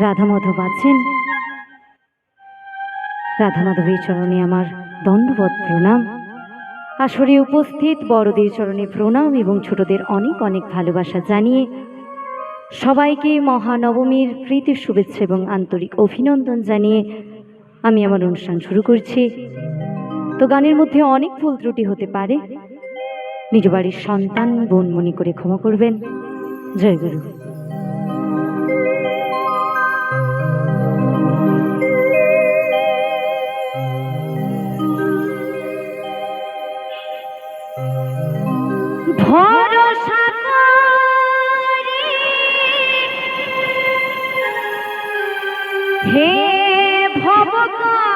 রাধা মাধব আছেন? রাধা মাধবের চরণে আমার দণ্ডবত প্রণাম। আসরে উপস্থিত বড়দের চরণে প্রণাম এবং ছোটদের অনেক অনেক ভালোবাসা জানিয়ে সবাইকে মহানবমীর প্রীতি, শুভেচ্ছা এবং আন্তরিক অভিনন্দন জানিয়ে আমি আমার অনুষ্ঠান শুরু করছি। তো গানের মধ্যে অনেক ভুল ত্রুটি হতে পারে। নিজ বাড়ির সন্তান, বোন মনে করে ক্ষমা করবেন। জয় গুরু। হে ভবকান্ডারি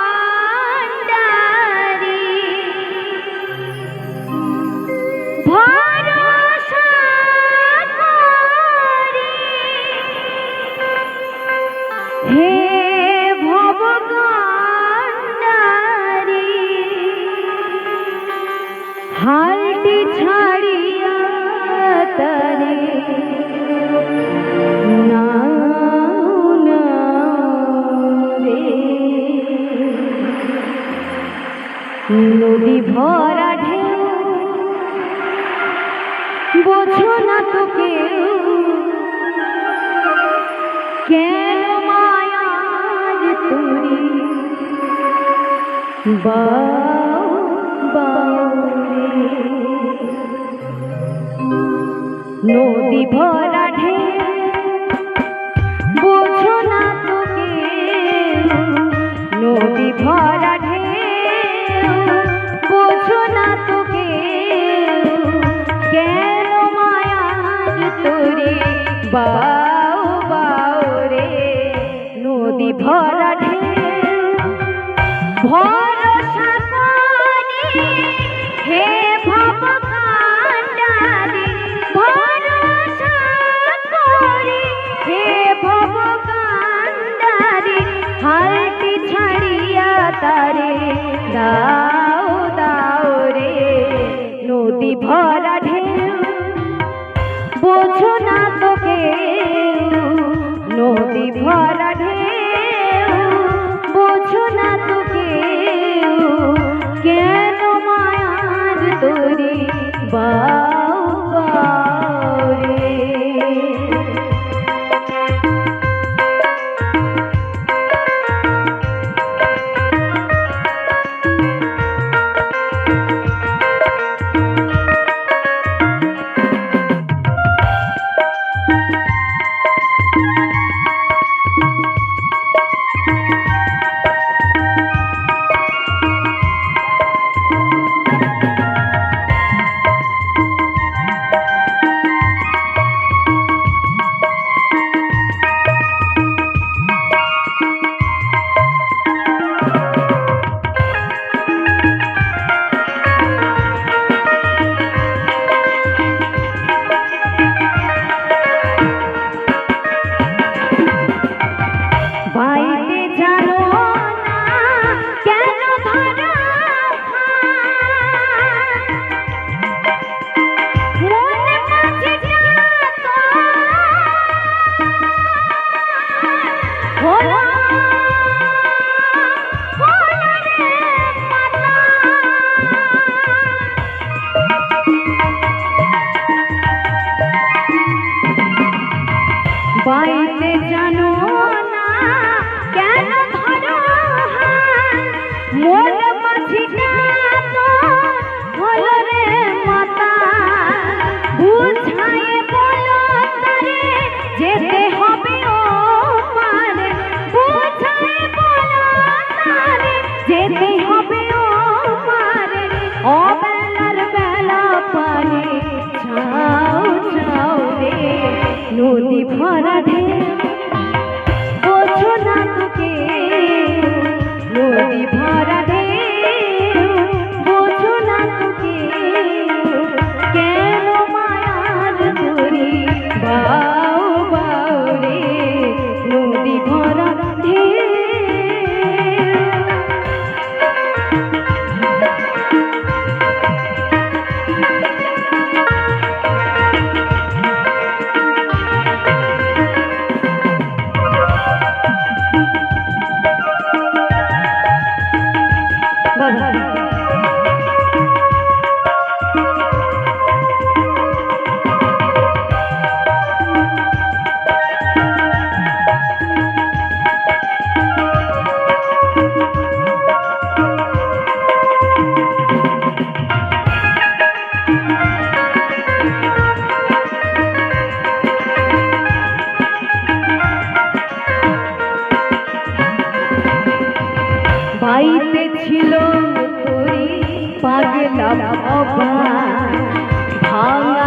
নদী ভরা ঢেউ, বোঝো না তো কেউ নদী ভরা ঢেউ, বোঝো না তো কেউ কেন মায়ার তোরে, বাউ বাউ রে, নদী ভরা ঢেউ ভরসা তারে, দাও দাও রে, নদী ভরা ঢেউ। বোঝো না তোকে, নদী ভরা ঢেউ। বোঝো না তো বাইতে জানো না, কেন ধরো মন মাঝি তো হলো রে মাতা? বুঝায়ে বলো তারে, যেতে হবে ও পারে বুঝায়ে বলো তারে, যেতে হবে ও পারে অবেলার নদী ভরা ঢেউ। লাগলাম অপমান ভাঙা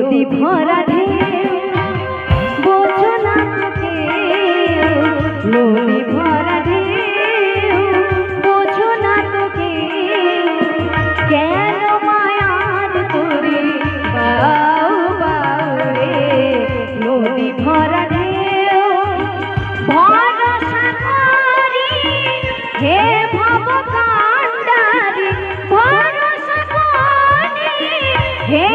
নদী ভরা ঢেউ বোঝো না নদী ভরা ঢেউ বোঝো না তোকে, কেন মায়ার তোরে বাউ বাউ রে? নদী ভরা ঢেউ, ভরসা করি, হে ভব কান্ডারি ভরসা করি, হে